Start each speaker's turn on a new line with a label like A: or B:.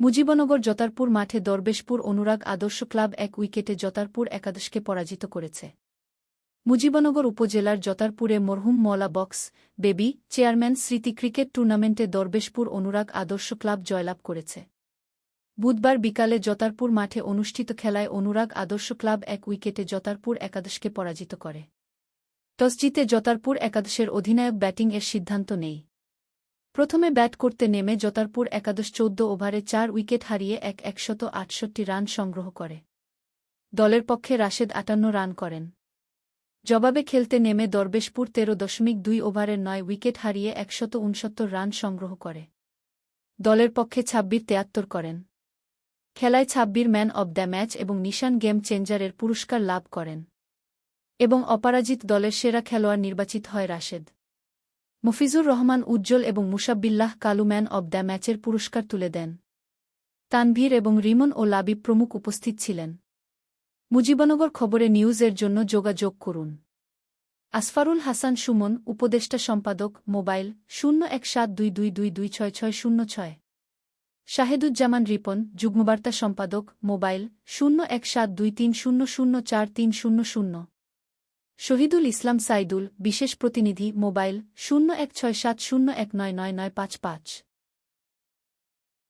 A: মুজিবনগর জতারপুর মাঠে দরবেশপুর অনুরাগ আদর্শ ক্লাব এক উইকেটে জতারপুর একাদশকে পরাজিত করেছে। মুজিবনগর উপজেলার জতারপুরে মরহুম মলা বক্স বেবি চেয়ারম্যান স্মৃতি ক্রিকেট টুর্নামেন্টে দরবেশপুর অনুরাগ আদর্শ ক্লাব জয়লাভ করেছে। বুধবার বিকালে জতারপুর মাঠে অনুষ্ঠিত খেলায় অনুরাগ আদর্শ ক্লাব এক উইকেটে জতারপুর একাদশকে পরাজিত করে। টস জিতে জতারপুর একাদশের অধিনায়ক ব্যাটিংয়ের সিদ্ধান্ত নেই। প্রথমে ব্যাট করতে নেমে জতারপুর একাদশ চৌদ্দ ওভারে চার উইকেট হারিয়ে এক একশত আটষট্টি রান সংগ্রহ করে। দলের পক্ষে রাশেদ আটান্ন রান করেন। জবাবে খেলতে নেমে দরবেশপুর তেরো দশমিক দুই ওভারের নয় উইকেট হারিয়ে একশত উনসত্তর রান সংগ্রহ করে। দলের পক্ষে ছাব্বির তেয়াত্তর করেন। খেলায় Sabbir man of the match এবং নিশান গেম চেঞ্জারের পুরস্কার লাভ করেন। এবং অপরাজিত দলের সেরা খেলোয়াড় নির্বাচিত হয় রাশেদ। মফিজুর রহমান উজ্জ্বল এবং Musabbillah Kalu man of the ম্যাচের পুরস্কার তুলে দেন। তানভীর এবং রিমন ও লাবিব প্রমুখ উপস্থিত ছিলেন। মুজিবনগর খবরে নিউজের জন্য যোগাযোগ করুন। আসফারুল হাসান সুমন, উপদেষ্টা সম্পাদক, মোবাইল, শূন্য এক সাত দুই দুই দুই দুই ছয় ছয় শূন্য ছয়। শাহেদুজ্জামান রিপন, যুগ্মবার্তা সম্পাদক, মোবাইল, শূন্য এক সাত দুই তিন শূন্য শূন্য চার তিন শূন্য শূন্য। শহীদুল ইসলাম সাইদুল, বিশেষ প্রতিনিধি, মোবাইল, শূন্য এক ছয় সাত শূন্য এক নয় নয় নয় পাঁচ পাঁচ।